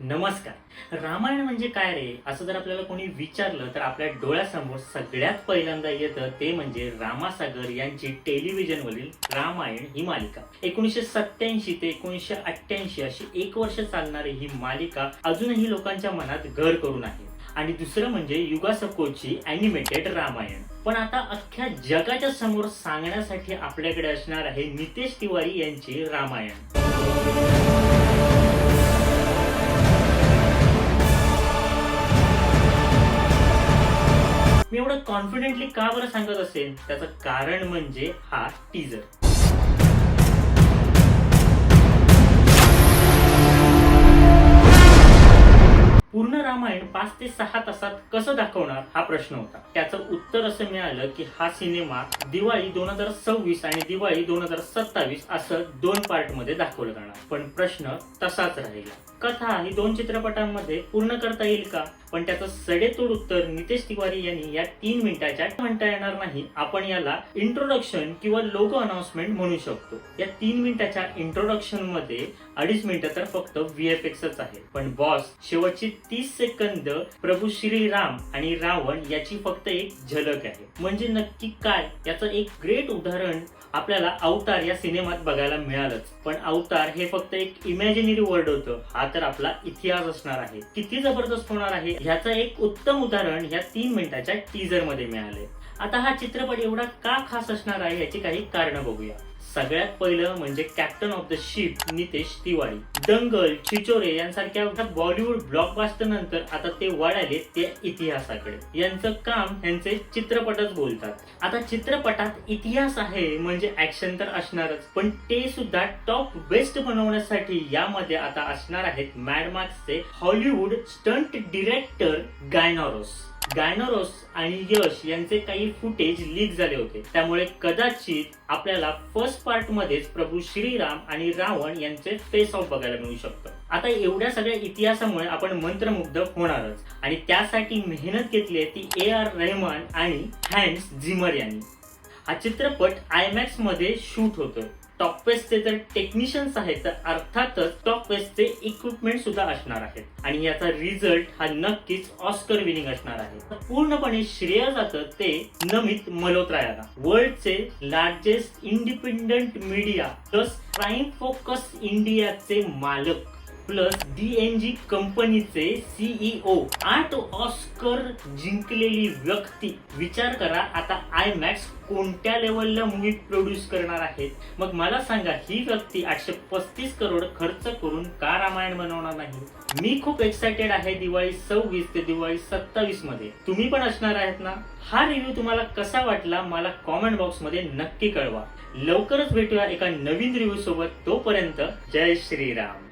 नमस्कार. रामायण म्हणजे काय रे? असं जर आपल्याला कोणी विचारलं तर आपल्या डोळ्यासमोर सगळ्यात पहिल्यांदा येतं ते म्हणजे रामासागर यांची टेलिव्हिजनवरील रामायण ही मालिका. एकोणीसशे सत्याऐंशी ते एकोणीसशे अठ्ठ्याऐंशी अशी एक वर्ष चालणारी ही मालिका अजूनही लोकांच्या मनात घर करून आहे. आणि दुसरं म्हणजे युगासकोची अॅनिमेटेड रामायण. पण आता अख्ख्या जगाच्या समोर सांगण्यासाठी आपल्याकडे असणार आहे नितेश तिवारी यांची रामायण. कॉन्फिडेंटली का बरं सांगत असेल? त्याचं कारण म्हणजे हा टीजर पूर्ण रामायण पाच ते सहा तासात कसं दाखवणार हा प्रश्न होता. त्याचं उत्तर असं मिळालं की हा सिनेमा दिवाळी दोन हजार सव्वीस आणि दिवाळी दोन हजार सत्तावीस असं दोन पार्टमध्ये दाखवलं जाणार. पण प्रश्न तसाच राहिला. कथा ही दोन चित्रपटांमध्ये पूर्ण करता येईल का? पण त्याचं सडेतोड उत्तर नितेश तिवारी यांनी या तीन मिनिटाच्या म्हणता येणार नाही. आपण याला इंट्रोडक्शन किंवा लोगो अनाउन्समेंट म्हणू शकतो. या तीन मिनिटाच्या इंट्रोडक्शनमध्ये अडीच मिनिटं तर फक्त व्हीएफएक्सच आहे पण बॉस शेवटची तीस सेकंद प्रभू श्रीराम आणि रावण याची फक्त एक झलक आहे. म्हणजे नक्की काय? याचं एक ग्रेट उदाहरण आपल्याला अवतार या सिनेमात बघायला मिळालंच. पण अवतार हे फक्त एक इमॅजिनरी वर्ड होतं. हा तर आपला इतिहास असणार आहे. किती जबरदस्त होणार आहे? ह्याचं एक उत्तम उदाहरण ह्या तीन मिनिटाच्या टीजरमध्ये मिळालंय. मिळाले आता हा चित्रपट एवढा का खास असणार आहे याची काही कारण बघूया. सगळ्यात पहिलं म्हणजे captain of the ship Nitesh Tiwari. Dangal Chhichhore यांसारख्या बॉलिवूड ब्लॉकबास्टर नंतर आता ते वळाले ते इतिहासाकडे. यांचं काम यांचे चित्रपटच बोलतात. आता चित्रपटात इतिहास आहे म्हणजे ऍक्शन तर असणारच पण ते सुद्धा टॉप बेस्ट बनवण्यासाठी यामध्ये आता असणार आहेत मॅडमार्क्सचे हॉलिवूड स्टंट डिरेक्टर गायनॉरोस डायनोरोस आणि यश यांचे काही फुटेज लीक झाले होते. त्यामुळे कदाचित आपल्याला फर्स्ट पार्ट मध्येच प्रभू श्रीराम आणि रावण यांचे फेस ऑफ बघायला मिळू शकतं. आता एवढ्या सगळ्या इतिहासामुळे आपण मंत्रमुग्ध होणारच. आणि त्यासाठी मेहनत घेतली आहे ती ए आर रेहमान आणि हॅन्स झिमर यांनी. हा चित्रपट आयमॅक्समध्ये शूट होतोय. टॉपवेस्टचे जर टेक्निशियन्स आहेत तर अर्थातच टॉपवेस्टचे इक्विपमेंट सुद्धा असणार आहेत. आणि याचा रिझल्ट हा नक्कीच ऑस्कर विनिंग असणार आहे. पूर्णपणे श्रेय जातं ते नमित मल्होत्रा याला वर्ल्डचे largest independent media plus prime focus इंडियाचे मालक. प्लस डी एन जी कंपनीचे सीईओ आठ ऑस्कर जिंकलेली व्यक्ती. विचार करा आता आय मॅक्स कोणत्या लेवलला मूवी प्रोड्यूस करणार आहेत? मग मला सांगा ही व्यक्ती आठशे पस्तीस करोड खर्च करून का रामायण बनवणार नाही? मी खूप एक्सायटेड आहे दिवाळी सव्वीस ते दिवाळी सत्तावीसमध्ये. तुम्ही पण असणार आहेत ना? हा रिव्ह्यू तुम्हाला कसा वाटला मला कॉमेंट बॉक्समध्ये नक्की कळवा. लवकरच भेटूया एका नवीन रिव्ह्यू सोबत तोपर्यंत जय श्रीराम.